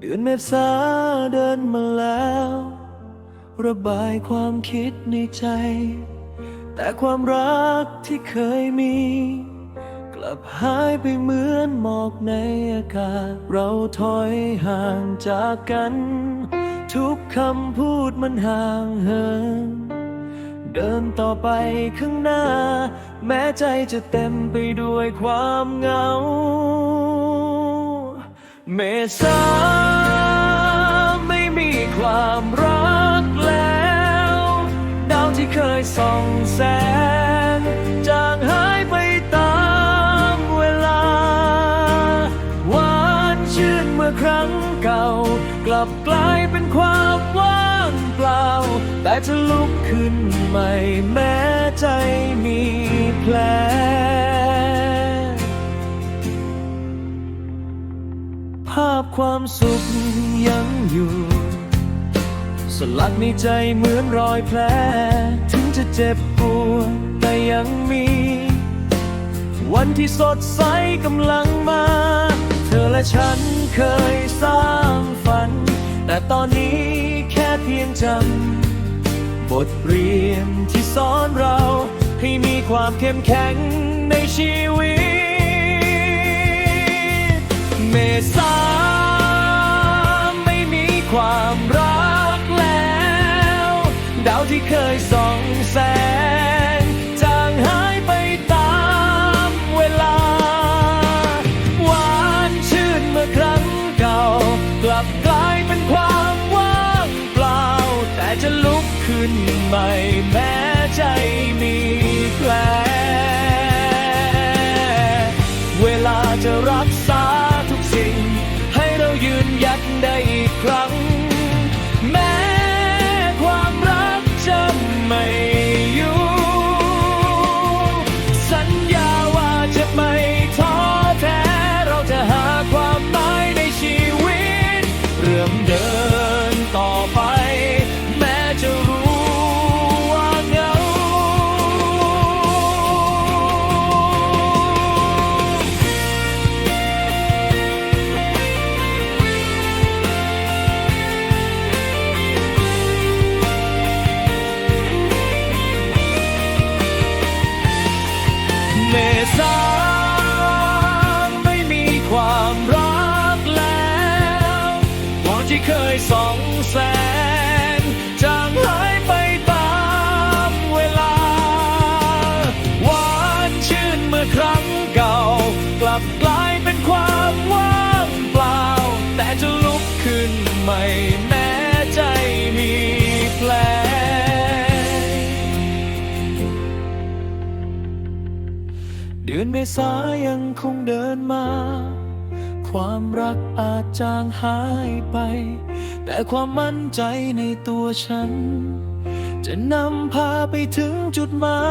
เดือนเมษาเดินมาแล้ว ระบายความคิดในใจ แต่ความรักที่เคยมี กลับหายไปเหมือนหมอกในอากาศ เราถอยห่างจากกัน ทุกคำพูดมันห่างเหินเดินต่อไปข้างหน้า แม้ใจจะเต็มไปด้วยความเหงา เมษาไม่มีความรักแล้ว ดาวที่เคยส่องแสง จางหายไปตามเวลา หวานชื่นเมื่อครั้งเก่า กลับกลายเป็นความว่างเปล่า แต่จะลุกขึ้นใหม่แม้ใจมี ความสุขยังอยู่ สลักในใจเหมือนรอยแผล ถึงจะเจ็บปวดแต่ยังมี วันที่สดใสกำลังมา เธอและฉันเคยสร้างฝัน แต่ตอนนี้แค่เพียงจำบทเรียนที่สอนเรา ให้มีความเข้มแข็งในชีวิต เมษา ที่เคยส่องแสง จางหายไปตามเวลา หวานชื่นเมื่อครั้งเก่า กลับกลายเป็นความว่างเปล่า แต่จะลุกขึ้นใหม่แม้ใจมีแผลเวลาจะรักษาทุกสิ่ง ให้เรายืนยัดได้อีกครั้ง ษาไม่มีความรักแล้วมองที่เคยสองแสง ดือนเมษายังคงเดินมา ความรักอาจจางหายไป แต่ความมั่นใจในตัวฉัน จะนำพาไปถึงจุดหมา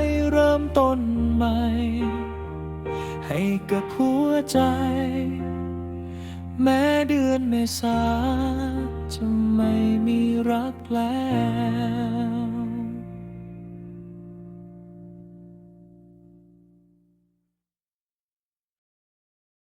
ยเริ่มต้นใหม่ ให้กับหัวใจ แม้เดือนเมษาจะไม่มีรักแล้ว